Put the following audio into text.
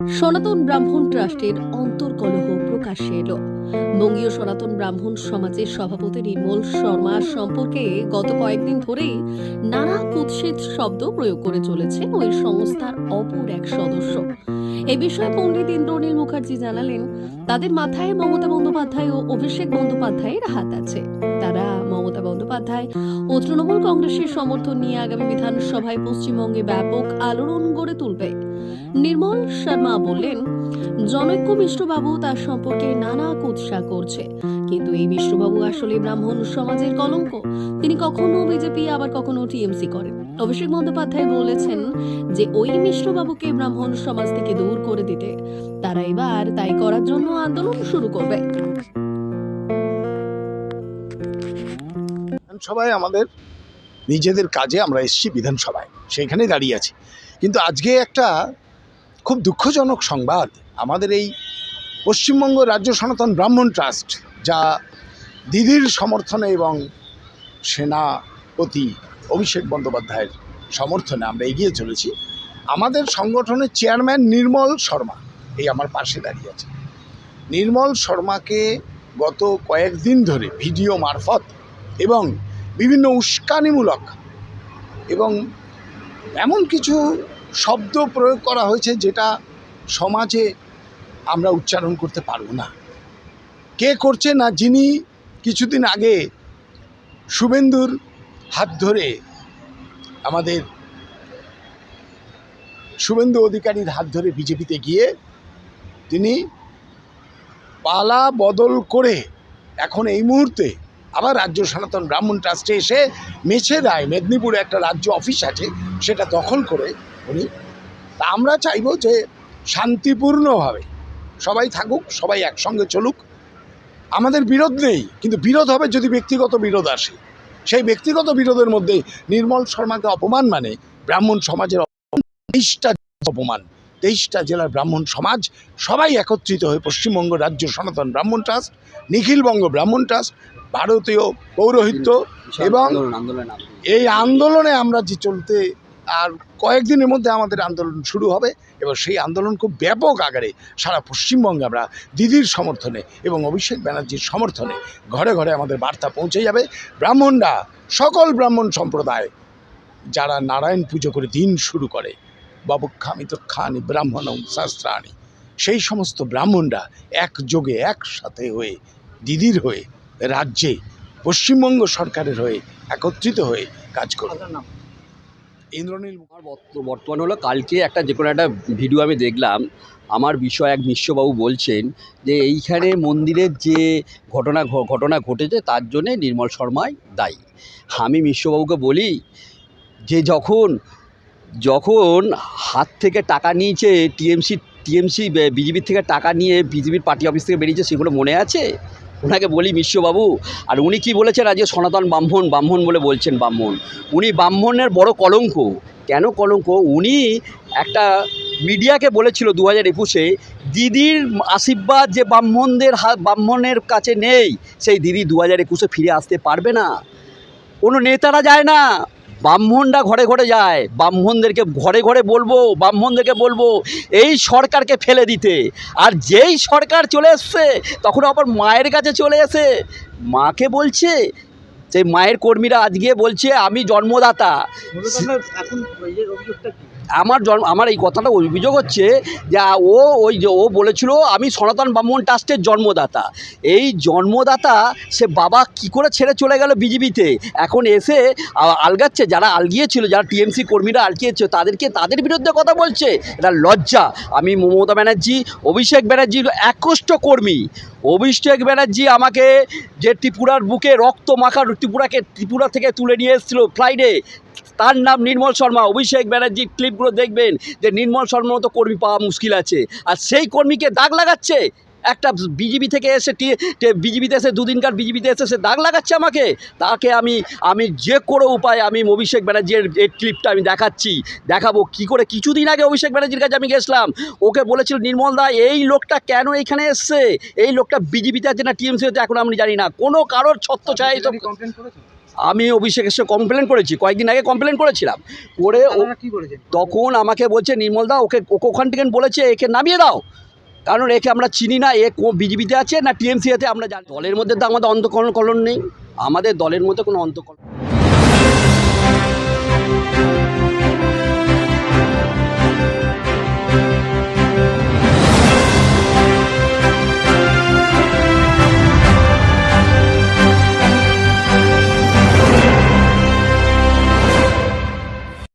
সনাতন ব্রাহ্মণ ট্রাস্টের অন্তর্কলহ প্রকাশ্যে এলো। বঙ্গীয় সনাতন ব্রাহ্মণ সমাজের সভাপতি নির্মল শর্মা সম্পর্কে গত কয়েকদিন ধরেই নানা কুৎসিত শব্দ প্রয়োগ করে চলেছে ওই সংস্থার অপর এক সদস্য। এ বিষয়ে পণ্ডিত ইন্দ্রনীল মুখার্জি জানালেন, তাদের মাথায় মমতা বন্দ্যোপাধ্যায় ও অভিষেক বন্দ্যোপাধ্যায়ের হাত আছে। তারা মমতা বন্দ্যোপাধ্যায় ও তৃণমূল কংগ্রেসের সমর্থন নিয়ে আগামী বিধানসভায় পশ্চিমবঙ্গে ব্যাপক আলোড়ন গড়ে তুলবে। নির্মল শর্মা বললেন জনৈক্য মিশ্রবাবু তার সম্পর্কে নানা কুৎসা করছে। কিন্তু এই মিশ্রবাবু আসলে ব্রাহ্মণ সমাজের কলঙ্ক। তিনি কখনো বিজেপি, আবার কখনো টিএমসি করেন। অভিষেক বন্দ্যোপাধ্যায় বলেছেন যে, ওই মিশ্রবাবুকে ব্রাহ্মণ সমাজ থেকে দূর করে দিতে তারা এবার তাই করার জন্য আন্দোলন শুরু করবে। বিধানসভায় আমাদের নিজেদের কাজে আমরা এসেছি বিধানসভায় সেইখানেই দাঁড়িয়ে আছি। কিন্তু আজকে একটা খুব দুঃখজনক সংবাদ, আমাদের এই পশ্চিমবঙ্গ রাজ্য সনাতন ব্রাহ্মণ ট্রাস্ট, যা দিদির সমর্থনে এবং সেনাপতি অভিষেক বন্দ্যোপাধ্যায়ের সমর্থনে আমরা এগিয়ে চলেছি, আমাদের সংগঠনের চেয়ারম্যান নির্মল শর্মা, এই আমার পাশে দাঁড়িয়ে আছে। নির্মল শর্মাকে গত কয়েকদিন ধরে ভিডিও মারফত এবং উস্কানিমূলক এবং এমন কিছু শব্দ প্রয়োগ করা হয়েছে যেটা সমাজে আমরা উচ্চারণ করতে পারব না। কে করছে না যিনি কিছুদিন আগে শুভেন্দুর হাত ধরে আমাদের শুভেন্দু অধিকারীর হাত ধরে বিজেপিতে গিয়ে তিনি পালা বদল করে এখন এই মুহূর্তে আবার রাজ্য সনাতন ব্রাহ্মণ ট্রাস্টে এসে মেছেদায় মেদিনীপুরে একটা রাজ্য অফিস আছে, সেটা দখল করে উনি, তা আমরা চাইব যে শান্তিপূর্ণভাবে সবাই থাকুক, সবাই একসঙ্গে চলুক। আমাদের বিরোধ নেই, কিন্তু বিরোধ হবে যদি ব্যক্তিগত বিরোধ আসে। সেই ব্যক্তিগত বিরোধের মধ্যে নির্মল শর্মাকে অপমান মানে ব্রাহ্মণ সমাজের তেইশটা অপমান। তেইশটা জেলার ব্রাহ্মণ সমাজ সবাই একত্রিত হয়ে পশ্চিমবঙ্গ রাজ্য সনাতন ব্রাহ্মণ ট্রাস্ট নিখিলবঙ্গ ব্রাহ্মণ ট্রাস্ট ভারতীয় পৌরোহিত্য এবং। এই আন্দোলনে আমরা যে চলতে আর কয়েকদিনের মধ্যে আমাদের আন্দোলন শুরু হবে এবং সেই আন্দোলন খুব ব্যাপক আকারে সারা পশ্চিমবঙ্গে আমরা দিদির সমর্থনে এবং অভিষেক ব্যানার্জির সমর্থনে ঘরে ঘরে আমাদের বার্তা পৌঁছে যাবে ব্রাহ্মণরা সকল ব্রাহ্মণ সম্প্রদায় যারা নারায়ণ পুজো করে দিন শুরু করে বাবুক্ষামিত খানি ব্রাহ্মণ শাস্ত্রাণী। সেই সমস্ত ব্রাহ্মণরা একযোগে একসাথে হয়ে দিদির হয়ে রাজ্যে পশ্চিমবঙ্গ সরকারের হয়ে একত্রিত হয়ে কাজ করবে। ইন্দ্রনীল বর্ত- বর্তমান হলো কালকে একটা যে কোনো একটা ভিডিও আমি দেখলাম আমার বিষয় এক মিশ্রবাবু বলছেন যে এইখানে মন্দিরের যে ঘটনা ঘটনা ঘটেছে তার জন্যে নির্মল শর্মাই দায়ী। আমি মিশ্রবাবুকে বলি যে যখন যখন হাত থেকে টাকা নিয়েছে টিএমসি টিএমসি বিজেপির থেকে টাকা নিয়ে বিজেপির পার্টি অফিস থেকে বেরিয়েছে, সেগুলো মনে আছে? ওনাকে বলি মিশ্রবাবু আর উনি কি বলেছেন আজকে সনাতন ব্রাহ্মণ ব্রাহ্মণ বলে বলছেন ব্রাহ্মণ? উনি ব্রাহ্মণের বড় কলঙ্ক। কেন কলঙ্ক? উনি একটা মিডিয়াকে বলেছিল দু হাজার একুশে, দিদির আশীর্বাদ যে ব্রাহ্মণদের ব্রাহ্মণের কাছে নেই, সেই দিদি দু হাজার একুশে ফিরে আসতে পারবে না। কোনো নেতারা যায় না। ব্রাহ্মণরা ঘরে ঘরে যায়। ব্রাহ্মণদেরকে ঘরে ঘরে বলব, ব্রাহ্মণদেরকে বলব, এই সরকারকে ফেলে দিতে। আর যেই সরকার চলে এসছে, তখন আবার মায়ের কাছে চলে এসে মাকে বলছে সেই মায়ের কর্মীরা আজকে বলছে আমি জন্মদাতা। আমার জন্ম আমার এই কথাটা অভিযোগ হচ্ছে যে ও ওই যে ও বলেছিল আমি সনাতন ব্রাহ্মণ ট্রাস্টের জন্মদাতা। এই জন্মদাতা সে বাবা কি করে ছেড়ে চলে গেল বিজেপিতে? এখন এসে আলগাচ্ছে যারা আলগিয়েছিল যারা টিএমসি কর্মীরা আলগিয়েছিল তাদেরকে তাদের বিরুদ্ধে কথা বলছে। এটা লজ্জা। আমি মমতা ব্যানার্জি অভিষেক ব্যানার্জির একষ্ট কর্মী। অভিষেক ব্যানার্জি আমাকে যে ত্রিপুরার বুকে রক্ত মাখা ত্রিপুরাকে, ত্রিপুরা থেকে তুলে নিয়ে এসেছিল ফ্লাইডে তার নাম নির্মল শর্মা। অভিষেক ব্যানার্জির ক্লিপগুলো দেখবেন যে নির্মল শর্মার মতো কর্মী পাওয়া মুশকিল আছে। আর সেই কর্মীকে দাগ লাগাচ্ছে? একটা বিজেপি থেকে এসে বিজেপিতে এসে দুদিনকার বিজেপিতে এসে সে দাগ লাগাচ্ছে আমাকে? তাকে আমি আমি যে কোনো উপায় আমি অভিষেক ব্যানার্জির এই ক্লিপটা আমি দেখাচ্ছি। দেখাবো কি করে? কিছুদিন আগে অভিষেক ব্যানার্জির কাছে আমি গেছিলাম। ওকে বলেছিল নির্মল দা এই লোকটা কেন এখানে এসছে? এই লোকটা বিজেপিতে আছে না টিএমসি হচ্ছে এখন আমি জানি না। কোনো কারোর ছত্র ছায় এইসব আমি অভিষেকের সাথে কমপ্লেন করেছি। কয়েকদিন আগে কমপ্লেন করেছিলাম। করে তখন আমাকে বলছে নির্মলদা ওকে ওকে ওখান থেকে বলেছে একে নামিয়ে দাও। কারণ একে আমরা চিনি না, এ বিজেপিতে আছে না টিএমসিতে আমরা জানি। দলের মধ্যে তো আমাদের অন্তকরণ নেই। আমাদের দলের মধ্যে কোনো অন্তকলন